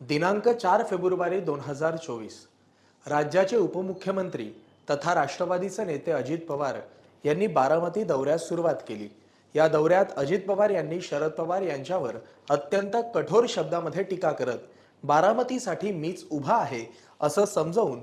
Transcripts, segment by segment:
दिनांक चार फेब्रुवारी दोन हजार चोवीस. राज्याचे उपमुख्यमंत्री तथा राष्ट्रवादीचे नेते अजित पवार यांनी बारामती दौऱ्यास सुरुवात केली. या दौऱ्यात अजित पवार यांनी शरद पवार यांच्यावर अत्यंत कठोर शब्दामध्ये टीका करत बारामतीसाठी मीच उभा आहे असं समजावून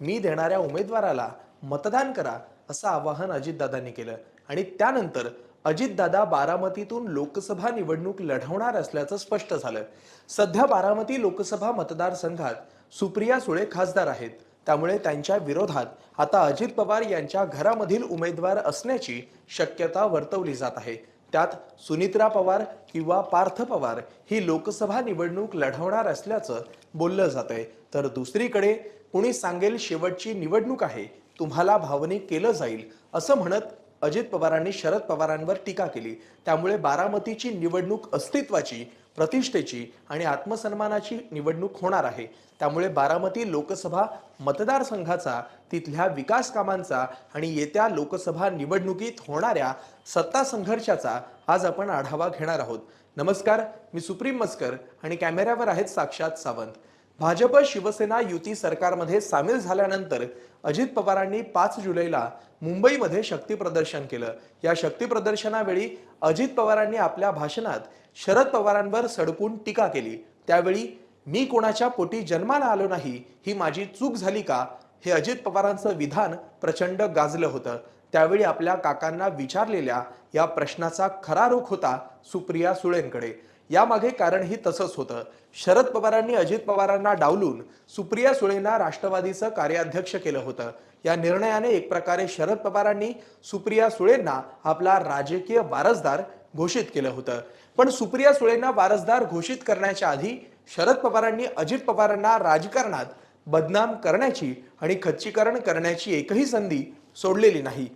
मी देणाऱ्या उमेदवाराला मतदान करा असं आवाहन अजितदादांनी केलं. आणि त्यानंतर अजितदादा बारामतीतून लोकसभा निवडणूक लढवणार असल्याचं स्पष्ट झालं. सध्या बारामती लोकसभा मतदारसंघात सुप्रिया सुळे खासदार आहेत. त्यामुळे त्यांच्या विरोधात आता अजित पवार यांच्या घरामधील उमेदवार असण्याची शक्यता वर्तवली जात आहे. त्यात सुनित्रा पवार किंवा पार्थ पवार ही लोकसभा निवडणूक लढवणार असल्याचं बोललं जात आहे तर दुसरीकडे कुणी सांगेल शेवटची निवडणूक आहे तुम्हाला भावनिक केलं जाईल असं म्हणत अजित पवारांनी शरद पवारांवर टीका केली. त्यामुळे बारामतीची निवडणूक अस्तित्वाची प्रतिष्ठेची आणि आत्मसन्मानाची निवडणूक होणार आहे. त्यामुळे बारामती लोकसभा मतदारसंघाचा तिथल्या विकास कामांचा आणि येत्या लोकसभा निवडणुकीत होणाऱ्या सत्ता संघर्षाचा आज आपण आढावा घेणार आहोत. नमस्कार मी सुप्रीम मस्कर आणि कॅमेऱ्यावर आहेत साक्षात सावंत. भाजप शिवसेना युती सरकारमध्ये सामील झाल्यानंतर अजित पवारांनी पाच जुलैला मुंबईमध्ये शक्ती प्रदर्शन केलं. या शक्ती प्रदर्शनावेळी अजित पवारांनी आपल्या भाषणात शरद पवारांवर सडकून टीका केली. त्यावेळी मी कोणाच्या पोटी जन्माला आलो नाही ही माझी चूक झाली का? हे अजित पवारांचं विधान प्रचंड गाजलं होतं. त्यावेळी आपल्या काकांना विचारलेल्या या प्रश्नाचा खरा रोख होता सुप्रिया सुळेंकडे. यामागे कारणही तसंच होतं. शरद पवारांनी अजित पवारांना डावलून सुप्रिया सुळेंना राष्ट्रवादीचं कार्याध्यक्ष केलं होतं. या निर्णयाने एक प्रकारे शरद पवारांनी सुप्रिया सुळेंना आपला राजकीय वारसदार घोषित केलं होतं. पण सुप्रिया सुळेंना वारसदार घोषित करण्याच्या आधी शरद पवारांनी अजित पवारांना राजकारणात बदनाम करण्याची आणि खच्चीकरण करण्याची एकही संधी सोडलेली नाही.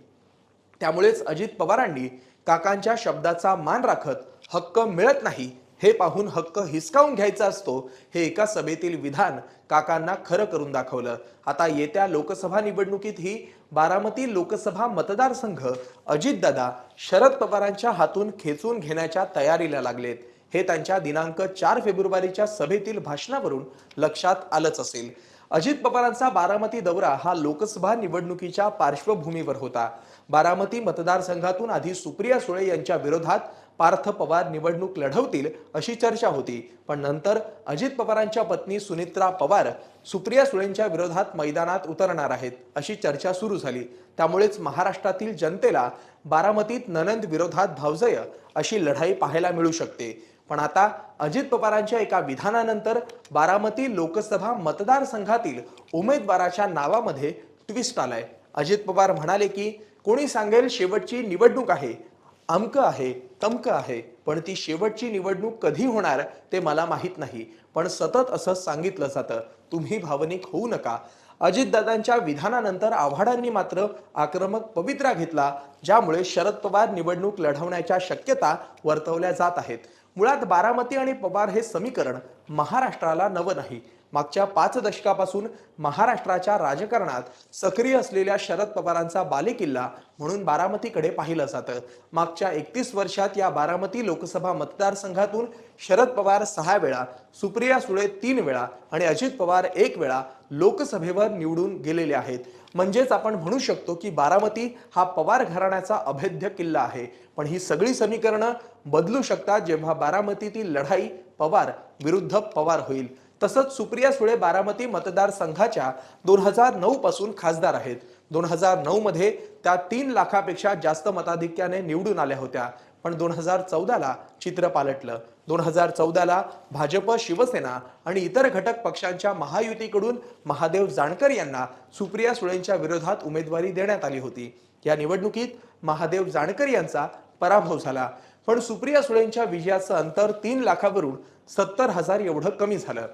त्यामुळेच अजित पवारांनी काकांच्या शब्दाचा मान राखत हक्क मिळत नाही हे पाहून हक्क हिसकावून घ्यायचा असतो हे एका सभेतील विधान काकांना खरं करून दाखवलं. आता येत्या लोकसभा निवडणुकीत ही बारामती लोकसभा मतदारसंघ अजितदादा शरद पवारांच्या हातून खेचून घेण्याच्या तयारीला लागलेत. हे त्यांच्या दिनांक चार फेब्रुवारीच्या सभेतील भाषणावरून लक्षात आलंच असेल. अजित पवारांचा बारामती दौरा हा लोकसभा निवडणुकीच्या पार्श्वभूमीवर होता. बारामती मतदारसंघातून आधी सुप्रिया सुळे यांच्या विरोधात पार्थ पवार निवडणूक लढवतील अशी चर्चा होती. पण नंतर अजित पवारांच्या पत्नी सुनित्रा पवार सुप्रिया सुळेंच्या विरोधात मैदानात उतरणार आहेत अशी चर्चा सुरू झाली. त्यामुळेच महाराष्ट्रातील जनतेला बारामतीत ननंद विरोधात भावजय अशी लढाई पाहायला मिळू शकते. पण आता अजित पवारांच्या एका विधानानंतर बारामती लोकसभा मतदारसंघातील उमेदवाराच्या नावामध्ये ट्विस्ट आलाय. अजित पवार म्हणाले की कोणी सांगेल शेवटची निवडणूक आहे. अमक आहे तमक आहे पण ती शेवटची निवडणूक कधी होणार ते मला माहीत नाही. पण सतत असं सांगितलं जातं. तुम्ही भावनिक होऊ नका. अजितदादांच्या विधानानंतर आव्हाडांनी मात्र आक्रमक पवित्रा घेतला ज्यामुळे शरद पवार निवडणूक लढवण्याच्या शक्यता वर्तवल्या जात आहेत. मुळात बारामती आणि पवार हे समीकरण महाराष्ट्राला नवं नाही. मागच्या पाच दशकापासून महाराष्ट्राच्या राजकारणात सक्रिय असलेल्या शरद पवारांचा बालेकिल्ला म्हणून बारामतीकडे पाहिलं जातं. मागच्या एकतीस वर्षात या बारामती लोकसभा मतदारसंघातून शरद पवार सहा वेळा सुप्रिया सुळे तीन वेळा आणि अजित पवार एक वेळा लोकसभेवर निवडून गेलेले आहेत. म्हणजेच आपण म्हणू शकतो की बारामती हा पवार घराण्याचा अभेद्य किल्ला आहे. पण ही सगळी समीकरणं बदलू शकतात जेव्हा बारामतीतील लढाई पवार विरुद्ध पवार होईल. तसंच सुप्रिया सुळे बारामती मतदारसंघाच्या दोन हजार नऊ पासून खासदार आहेत. दोन हजार नऊ मध्ये त्या तीन लाखापेक्षा जास्त मताधिक्याने निवडून आल्या होत्या. पण दोन हजार चौदाला चित्र पालटलं. दोन हजार चौदाला भाजप शिवसेना आणि इतर घटक पक्षांच्या महायुतीकडून महादेव जानकर यांना सुप्रिया सुळेंच्या विरोधात उमेदवारी देण्यात आली होती. या निवडणुकीत महादेव जानकर यांचा पराभव झाला. पण सुप्रिया सुळेंच्या विजयाचं अंतर तीन लाखावरून सत्तर हजार एवढं कमी झालं.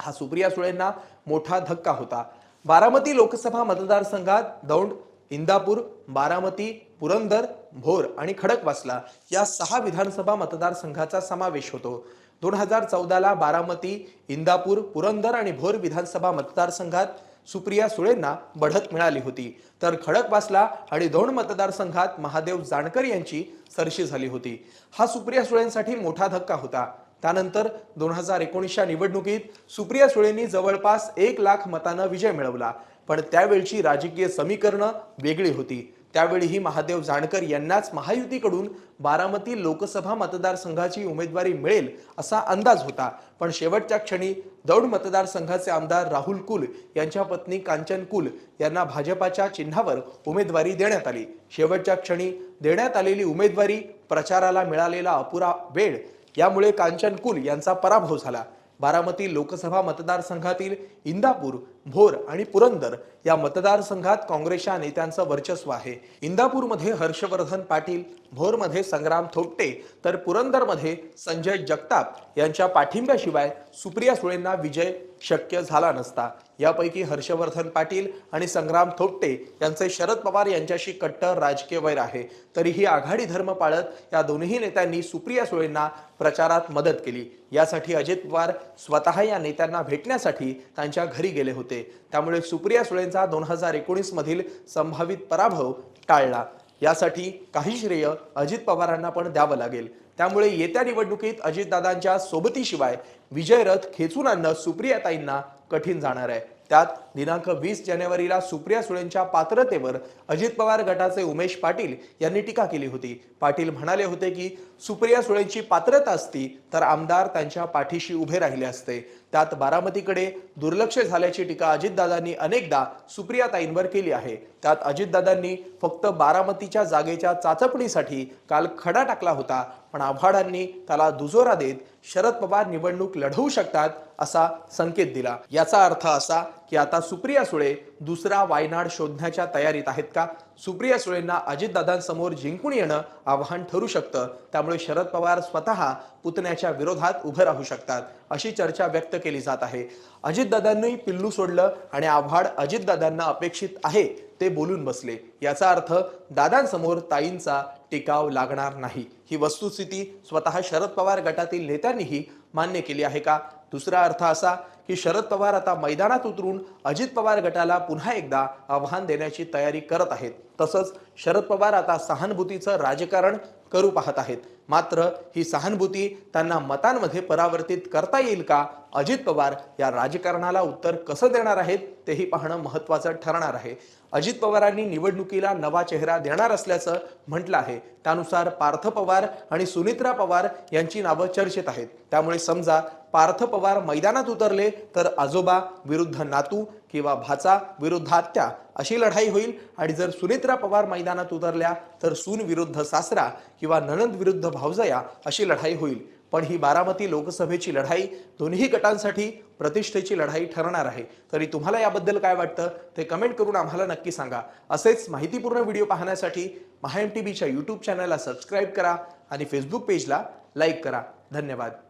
हा सुप्रिया सुळेंना मोठा धक्का होता. बारामती लोकसभा मतदारसंघात दौंड इंदापूर बारामती पुरंदर भोर आणि खडकवासला या सहा विधानसभा मतदारसंघाचा समावेश होतो. दोन हजार चौदाला बारामती इंदापूर पुरंदर आणि भोर विधानसभा मतदारसंघात सुप्रिया सुळेंना बढत मिळाली होती. तर खडकवासला आणि दौंड मतदारसंघात महादेव जानकर यांची सरशी झाली होती. हा सुप्रिया सुळेंसाठी मोठा धक्का होता. त्यानंतर दोन हजार एकोणीसच्या निवडणुकीत सुप्रिया सुळेंनी जवळपास एक लाख मतानं विजय मिळवला. पण त्यावेळची राजकीय समीकरणं वेगळी होती. त्यावेळीही महादेव जानकर यांनाच महायुतीकडून बारामती लोकसभा मतदारसंघाची उमेदवारी मिळेल असा अंदाज होता. पण शेवटच्या क्षणी दौड मतदारसंघाचे आमदार राहुल कुल यांच्या पत्नी कांचन कुल यांना भाजपाच्या चिन्हावर उमेदवारी देण्यात आली. शेवटच्या क्षणी देण्यात आलेली उमेदवारी प्रचाराला मिळालेला अपुरा वेळ यामुळे कांचन कुल यांचा पराभव झाला. बारामती लोकसभा मतदारसंघातील इंदापूर भोर आणि पुरंदर या मतदारसंघात काँग्रेसच्या नेत्यांचं वर्चस्व आहे. इंदापूरमध्ये हर्षवर्धन पाटील भोरमध्ये संग्राम थोपटे तर पुरंदरमध्ये संजय जगताप यांच्या पाठिंब्याशिवाय सुप्रिया सुळेंना विजय शक्य झाला नसता. यापैकी हर्षवर्धन पाटील आणि संग्राम थोपटे यांचे शरद पवार यांच्याशी कट्टर राजकीय वैर आहे. तरीही आघाडी धर्म पाळत या दोन्ही नेत्यांनी सुप्रिया सुळेंना प्रचारात मदत केली. यासाठी अजित पवार स्वतः या नेत्यांना भेटण्यासाठी त्यांच्या घरी गेले होते. त्यामुळे सुप्रिया सुळेंचा दोन हजार एकोणीस मधील संभावित पराभव टाळला. यासाठी काही श्रेय अजित पवारांना पण द्यावं लागेल. त्यामुळे येत्या निवडणुकीत अजितदादांच्या सोबतीशिवाय विजय रथ खेचून आणणं सुप्रियाताईंना कठीण जाणार आहे. त्यात दिनांक वीस जानेवारीला सुप्रिया सुळेंच्या पात्रतेवर अजित पवार गटाचे उमेश पाटील यांनी टीका केली होती. पाटील म्हणाले होते की सुप्रिया सुळेंची पात्रता असती तर आमदार त्यांच्या पाठीशी उभे राहिले असते. त्यात बारामतीकडे दुर्लक्ष झाल्याची टीका अजितदादांनी अनेकदा सुप्रियाताईंवर केली आहे. त्यात अजितदादांनी फक्त बारामतीच्या जागेच्या चाचपणीसाठी काल खडा टाकला होता पण आव्हाडांनी त्याला दुजोरा देत शरद पवार निवडणूक लढवू शकतात असा संकेत दिला. याचा अर्थ असा की आता सुप्रिया सुळे दुसरा वायनाड शोधण्याच्या तयारीत आहेत का? सुप्रिया सुळेंना अजितदादांसमोर जिंकून येणं आव्हान ठरू शकतं. त्यामुळे शरद पवार स्वतः पुतण्याच्या विरोधात उभे राहू शकतात अशी चर्चा व्यक्त केली जात आहे. अजितदादांनी पिल्लू सोडलं आणि आव्हाड अजितदादांना अपेक्षित आहे ते बोलून बसले. याचा अर्थ दादांसमोर ताईंचा टिकाव लागणार नाही. ही वस्तुस्थिती स्वतः शरद पवार गटातील नेत्यांनीही मान्य केली आहे का? दुसरा अर्थ असा की शरद पवार आता मैदानात उतरून अजित पवार गटाला पुन्हा एकदा आव्हान देण्याची तयारी करत आहेत. तसंच शरद पवार आता सहानुभूतीचं राजकारण करू पाहत आहेत. मात्र ही सहानुभूती त्यांना मतांमध्ये परावर्तित करता येईल का? अजित पवार या राजकारणाला उत्तर कसं देणार आहेत? तेही पाहणं महत्त्वाचं ठरणार आहे. अजित पवारांनी निवडणुकीला नवा चेहरा देणार असल्याचं म्हटलं आहे. त्यानुसार पार्थ पवार आणि सुनित्रा पवार यांची नावं चर्चेत आहेत. त्यामुळे समजा पार्थ पवार मैदानात उतरले तर आजोबा विरुद्ध नातू किंवा भाचा विरुद्ध आत्या अशी लढाई होईल. आणि जर सुनित्रा पवार मैदानात उतरल्या तर सून विरुद्ध सासरा किंवा ननंद विरुद्ध भावजया अशी लढाई होईल. पण ही बारामती लोकसभेची लढाई दोन्ही गटांसाठी प्रतिष्ठेची लढाई ठरणार आहे. तरी तुम्हाला याबद्दल काय वाटतं ते कमेंट करून आम्हाला नक्की सांगा. असेच माहितीपूर्ण व्हिडिओ पाहण्यासाठी महाएम टी व्हीच्या यूट्यूब चॅनलला सबस्क्राईब करा आणि फेसबुक पेजला लाईक करा. धन्यवाद.